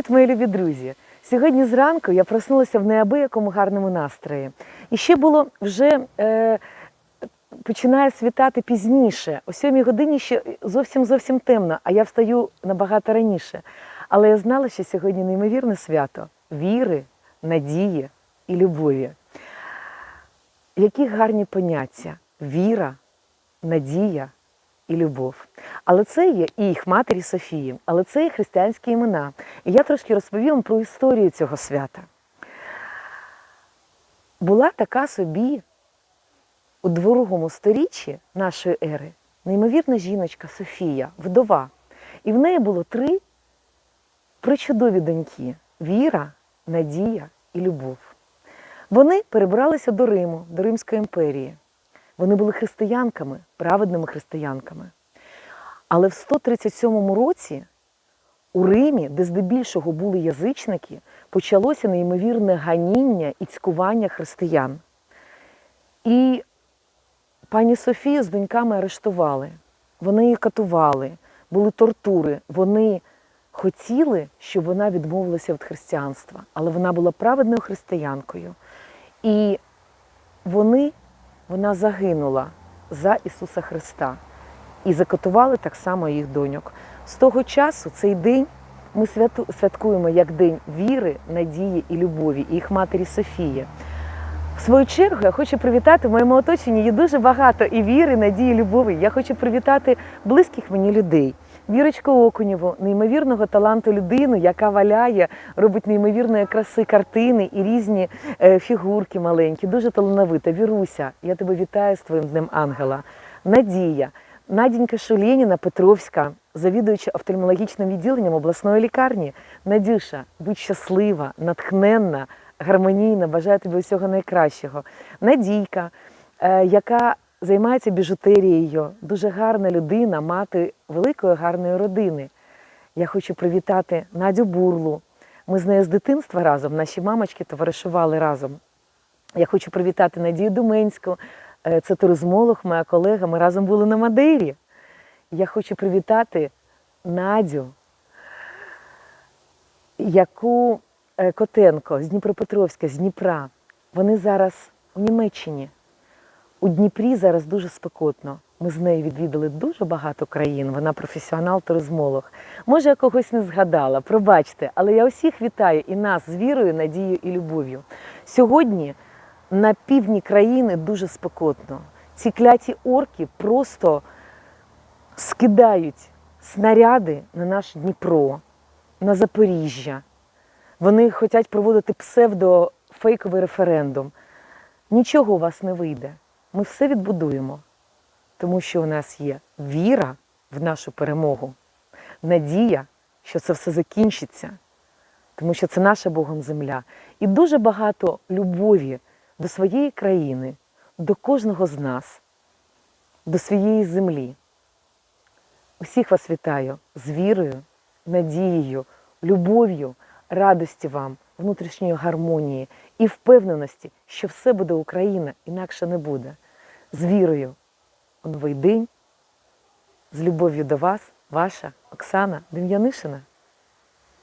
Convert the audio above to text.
Привіт, мої любі друзі! Сьогодні зранку я проснулася в неабиякому гарному настрої. І ще було вже е, починає світати пізніше. О сьомій годині ще зовсім зовсім темно, а я встаю набагато раніше. Але я знала, що сьогодні неймовірне свято віри, надії і любові. Які гарні поняття: віра, надія і любов. Але це є і їх матері Софії, але це і християнські імена. І я трошки розповім про історію цього свята. Була така собі у другому сторіччі нашої ери неймовірна жіночка Софія, вдова. І в неї було три причудові доньки віра, надія і любов. Вони перебралися до Риму, до Римської імперії. Вони були християнками, праведними християнками. Але в 137 році у Римі, де здебільшого були язичники, почалося неймовірне ганіння і цькування християн. І пані Софію з доньками арештували, вони її катували, були тортури. Вони хотіли, щоб вона відмовилася від християнства, але вона була праведною християнкою. І вони, вона загинула за Ісуса Христа. І закатували так само їх доньок. З того часу цей день ми святкуємо як День віри, надії і любові, і їх матері Софії. В свою чергу я хочу привітати в моєму оточенні є дуже багато і віри, надії, любові. Я хочу привітати близьких мені людей. Вірочку Окунєву, неймовірного таланту людину, яка валяє, робить неймовірної краси картини і різні е, фігурки маленькі, дуже талановита. Віруся, я тебе вітаю з твоїм днем ангела. Надія, Надінька Шулєніна Петровська, завідуюча офтальмологічним відділенням обласної лікарні. Надюша, будь щаслива, натхненна, гармонійна, бажаю тобі усього найкращого. Надійка, е, яка займається біжутерією, дуже гарна людина, мати великої гарної родини. Я хочу привітати Надю Бурлу. Ми з нею з дитинства разом, наші мамочки товаришували разом. Я хочу привітати Надію Думенську, це туризмолог, моя колега. Ми разом були на Мадейрі. Я хочу привітати Надю, яку е, Котенко з Дніпропетровська, з Дніпра. Вони зараз у Німеччині. У Дніпрі зараз дуже спекотно. Ми з нею відвідали дуже багато країн. Вона професіонал-туризмолог. Може, я когось не згадала, пробачте, але я усіх вітаю і нас з вірою, надією і любов'ю. Сьогодні на півдні країни дуже спекотно. Ці кляті орки просто скидають снаряди на наш Дніпро, на Запоріжжя. Вони хочуть проводити псевдо-фейковий референдум. Нічого у вас не вийде. Ми все відбудуємо, тому що у нас є віра в нашу перемогу, надія, що це все закінчиться, тому що це наша Богом земля. І дуже багато любові до своєї країни, до кожного з нас, до своєї землі. Усіх вас вітаю з вірою, надією, любов'ю, радості вам, внутрішньої гармонії і впевненості, що все буде Україна, інакше не буде. З вірою у новий день, з любов'ю до вас, ваша Оксана Дем'янишина.